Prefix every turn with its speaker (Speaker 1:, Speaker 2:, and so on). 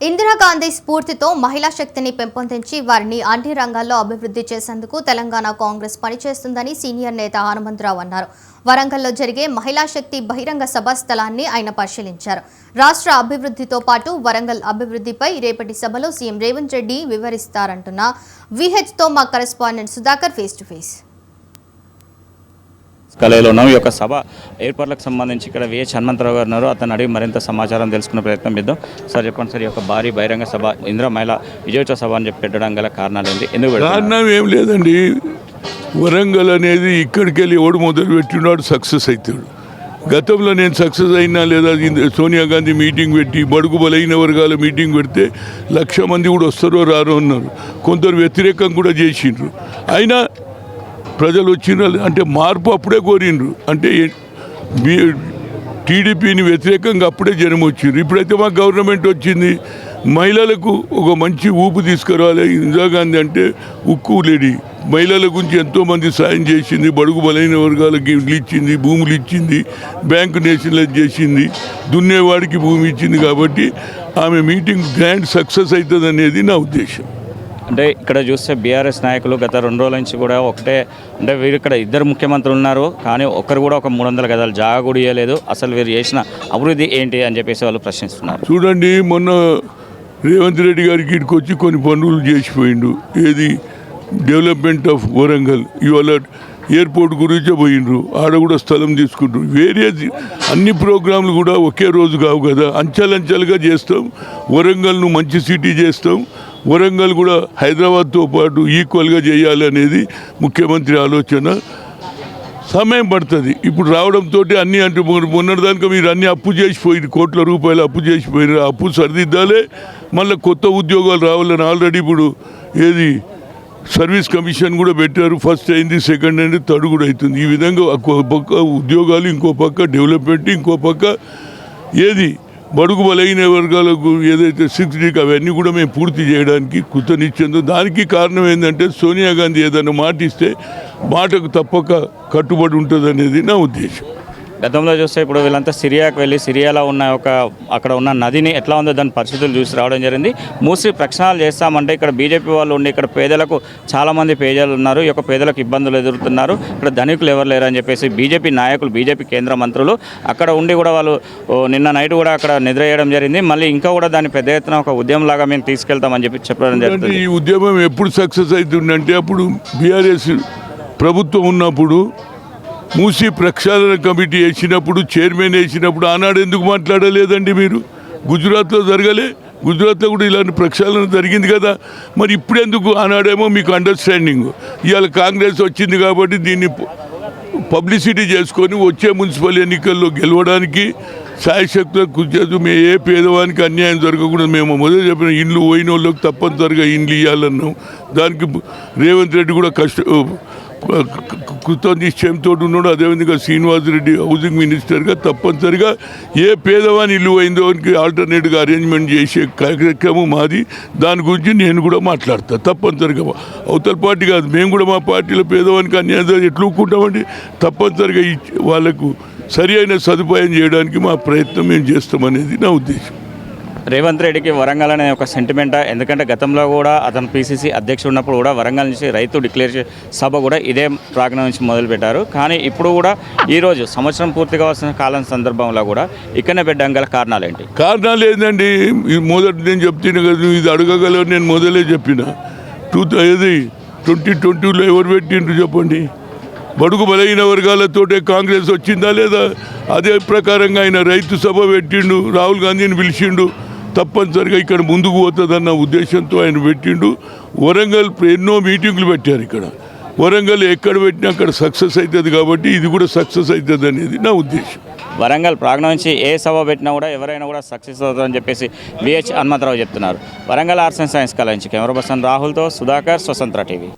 Speaker 1: ఇందిరాగాంధీ స్ఫూర్తితో మహిళా శక్తిని పెంపొందించి వారిని అన్ని రంగాల్లో అభివృద్ధి చేసేందుకు తెలంగాణ కాంగ్రెస్ పనిచేస్తుందని సీనియర్ నేత హనుమంతరావు అన్నారు. వరంగల్లో జరిగే మహిళా శక్తి బహిరంగ సభ స్థలాన్ని ఆయన పరిశీలించారు. రాష్ట్ర అభివృద్ధితో పాటు వరంగల్ అభివృద్ధిపై రేపటి సభలో సీఎం రేవంత్ రెడ్డి వివరిస్తారంటున్న విహెచ్తో మా correspondent Sudhakar face to face.
Speaker 2: కళలో ఉన్నాం. ఈ యొక్క సభ ఏర్పాట్లకు సంబంధించి ఇక్కడ విహెచ్ హనుమంతరావు గారు ఉన్నారు. అతను అడిగి మరింత సమాచారం తెలుసుకునే ప్రయత్నం చేద్దాం. సార్ చెప్పండి సార్ ఈ యొక్క భారీ బహిరంగ సభ ఇందిరా మహిళ విజయోత్సవ సభ అని చెప్పి పెట్టడం గల కారణాలు ఏంటి? ఎందుకు
Speaker 3: కారణం ఏం లేదండి. వరంగల్ అనేది ఇక్కడికి వెళ్ళి ఎవడు మొదలు పెట్టినాడు సక్సెస్ అవుతాడు గతంలో నేను సక్సెస్ అయినా లేదా సోనియా గాంధీ మీటింగ్ పెట్టి బడుగు బలైన వర్గాల మీటింగ్ పెడితే లక్ష మంది కూడా వస్తారో రారో అన్నారు. కొందరు వ్యతిరేకం కూడా చేసిండ్రు. అయినా ప్రజలు వచ్చిన అంటే మార్పు అప్పుడే కోరిండ్రు. అంటే టీడీపీని వ్యతిరేకంగా అప్పుడే జనం వచ్చిండ్రు. ఇప్పుడైతే మా గవర్నమెంట్ వచ్చింది. మహిళలకు ఒక మంచి ఊపు తీసుకురావాలి. ఇందిరాగాంధీ అంటే ఉక్కు లేడీ. మహిళల గురించి ఎంతోమంది సాయం చేసింది. బడుగు బలైన వర్గాలకి ఇల్లు ఇచ్చింది భూములు ఇచ్చింది బ్యాంకు నేషనలైజ్ చేసింది. దున్నేవాడికి భూమి ఇచ్చింది కాబట్టి ఆమె మీటింగ్ గ్రాండ్ సక్సెస్ అవుతుంది అనేది నా ఉద్దేశం.
Speaker 2: అంటే ఇక్కడ చూస్తే బీఆర్ఎస్ నాయకులు గత రెండు రోజుల నుంచి కూడా ఒకటే అంటే వీరు ఇక్కడ ఇద్దరు ముఖ్యమంత్రులు ఉన్నారు కానీ ఒక్కరు కూడా ఒక మూడు వందల గదాలు జాగా కూడా ఇవ్వలేదు అసలు వీరు చేసిన అభివృద్ధి ఏంటి అని చెప్పేసి వాళ్ళు ప్రశ్నిస్తున్నారు.
Speaker 3: చూడండి మొన్న రేవంత్ రెడ్డి గారికి ఇక్కడికి వచ్చి కొన్ని పనులు చేసిపోయిండు. ఏది? డెవలప్మెంట్ ఆఫ్ వరంగల్ ఇవాళ ఎయిర్పోర్ట్ గురించే పోయిండ్రు. ఆడ కూడా స్థలం తీసుకుంటారు వేరే అన్ని ప్రోగ్రాంలు కూడా ఒకే రోజు కావు కదా. అంచెలంచెలుగా చేస్తాం. వరంగల్ను మంచి సిటీ చేస్తాం. వరంగల్ కూడా హైదరాబాద్తో పాటు ఈక్వల్గా చేయాలి అనేది ముఖ్యమంత్రి ఆలోచన. సమయం పడుతుంది. ఇప్పుడు రావడంతో అన్నీ అంటే మొన్నటిదానికి మీరు అన్నీ అప్పు చేసిపోయింది కోట్ల రూపాయలు అప్పు చేసిపోయినారు ఆ అప్పు సరిదిద్దాలే. మళ్ళీ కొత్త ఉద్యోగాలు రావాలని ఆల్రెడీ ఇప్పుడు ఏది సర్వీస్ కమిషన్ కూడా పెట్టారు. ఫస్ట్ అయింది సెకండ్ అయింది థర్డ్ కూడా అవుతుంది. ఈ విధంగా ఒక పక్క ఉద్యోగాలు ఇంకో పక్క డెవలప్మెంట్ ఇంకో పక్క ఏది బడుగు బలైన వర్గాలకు ఏదైతే సిక్స్టీకి అవన్నీ కూడా మేము పూర్తి చేయడానికి కృతనిచ్చిందో దానికి కారణం ఏంటంటే సోనియా గాంధీ ఏదైనా మాట ఇస్తే మాటకు తప్పక కట్టుబడి ఉంటుంది అనేది నా ఉద్దేశం.
Speaker 2: గతంలో చూస్తే ఇప్పుడు వీళ్ళంతా సిరియాకు వెళ్ళి సిరియాలో ఉన్న ఒక అక్కడ ఉన్న నదిని ఎట్లా ఉందో దాని పరిస్థితులు చూసి రావడం జరిగింది. మూసి ప్రక్షాళన చేస్తామంటే ఇక్కడ బీజేపీ వాళ్ళు ఉండి ఇక్కడ పేదలకు చాలామంది పేదలు ఉన్నారు. ఈ యొక్క పేదలకు ఇబ్బందులు ఎదురుతున్నారు. ఇక్కడ ధనికులు ఎవరు లేరు అని చెప్పేసి బీజేపీ నాయకులు బీజేపీ కేంద్ర మంత్రులు అక్కడ ఉండి కూడా వాళ్ళు నిన్న నైట్ కూడా అక్కడ నిద్ర చేయడం జరిగింది. మళ్ళీ ఇంకా కూడా దాన్ని పెద్ద ఎత్తున ఒక ఉద్యమం లాగా మేము తీసుకెళ్తామని చెప్పి చెప్పడం
Speaker 3: అంటే
Speaker 2: జరుగుతుంది.
Speaker 3: ఈ ఉద్యమం ఎప్పుడు సక్సెస్ అవుతుందంటే అప్పుడు బీఆర్ఎస్ ప్రభుత్వం ఉన్నప్పుడు మూసి ప్రక్షాళన కమిటీ వేసినప్పుడు చైర్మన్ వేసినప్పుడు ఆనాడు ఎందుకు మాట్లాడలేదండి మీరు? గుజరాత్లో జరగలే? గుజరాత్లో కూడా ఇలాంటి ప్రక్షాళన జరిగింది కదా? మరి ఇప్పుడు ఎందుకు ఆనాడేమో మీకు అండర్స్టాండింగ్ ఇవాళ కాంగ్రెస్ వచ్చింది కాబట్టి దీన్ని పబ్లిసిటీ చేసుకొని వచ్చే మున్సిపల్ ఎన్నికల్లో గెలవడానికి సాయశక్తులకు కృషి చేస్తూ మేము ఏ పేదవానికి అన్యాయం జరగకుండా మేము. మొదలు చెప్పిన ఇండ్లు పోయిన వాళ్ళకి తప్పనిసరిగా ఇండ్లు ఇవ్వాలన్నాం దానికి రేవంత్ రెడ్డి కూడా కష్ట కృత నిశ్చయంతో ఉన్నాడు అదేవిధంగా శ్రీనివాస్ రెడ్డి హౌసింగ్ మినిస్టర్గా తప్పనిసరిగా ఏ పేదవాని ఇల్లు అయిందో ఆల్టర్నేటివ్గా ఆల్టర్నేట్గా అరేంజ్మెంట్ చేసే కార్యక్రమం మాది. దాని గురించి నేను కూడా మాట్లాడతా. తప్పనిసరిగా అవతల పార్టీ కాదు మేము కూడా మా పార్టీలో పేదవానికి అన్యాయం జరిగితే ఊరుకుంటామండి? తప్పనిసరిగా ఇచ్చి- వాళ్ళకు సరి అయిన సదుపాయం చేయడానికి మా ప్రయత్నం మేము చేస్తామనేది నా ఉద్దేశం.
Speaker 2: రేవంత్ రెడ్డికి వరంగల్ అనే ఒక సెంటిమెంటా? ఎందుకంటే గతంలో కూడా అతను పీసీసీ అధ్యక్షుడు ఉన్నప్పుడు కూడా వరంగల్ నుంచి రైతు డిక్లేర్ సభ కూడా ఇదే ప్రాంగణం నుంచి మొదలుపెట్టారు. కానీ ఇప్పుడు కూడా ఈరోజు సంవత్సరం పూర్తి కావాల్సిన కాలం సందర్భంలో కూడా ఇక్కడనే పెట్టడం గల కారణాలు ఏంటి
Speaker 3: కారణాలు ఏంటండి మొదటి నేను చెప్తున్నా కదా ఇది అడగగలవు నేను మొదలే చెప్పిన. టూ ఇది ట్వంటీ ట్వంటీలో ఎవరు పెట్టిండ్రు చెప్పండి? బడుగు బలైన వర్గాలతోటే కాంగ్రెస్ వచ్చిందా లేదా? అదే ప్రకారంగా ఆయన రైతు సభ పెట్టిండు రాహుల్ గాంధీని పిలిచిండు. తప్పనిసరిగా ఇక్కడ ముందుకు పోతుందన్న ఉద్దేశంతో ఆయన పెట్టిండు. వరంగల్ ఎన్నో మీటింగ్లు పెట్టారు ఇక్కడ. వరంగల్ ఎక్కడ పెట్టినా అక్కడ సక్సెస్ అవుతుంది కాబట్టి ఇది కూడా సక్సెస్ అవుతుంది అనేది నా ఉద్దేశం.
Speaker 2: వరంగల్ ప్రాంగణం నుంచి ఏ సభ పెట్టినా కూడా ఎవరైనా కూడా సక్సెస్ అవుతుందని చెప్పేసి విహెచ్ హనుమంతరావు చెప్తున్నారు. Warangal arts and science college నుంచి కెమెరా పర్సన్ రాహుల్తో సుధాకర్ స్వతంత్ర టీవీ.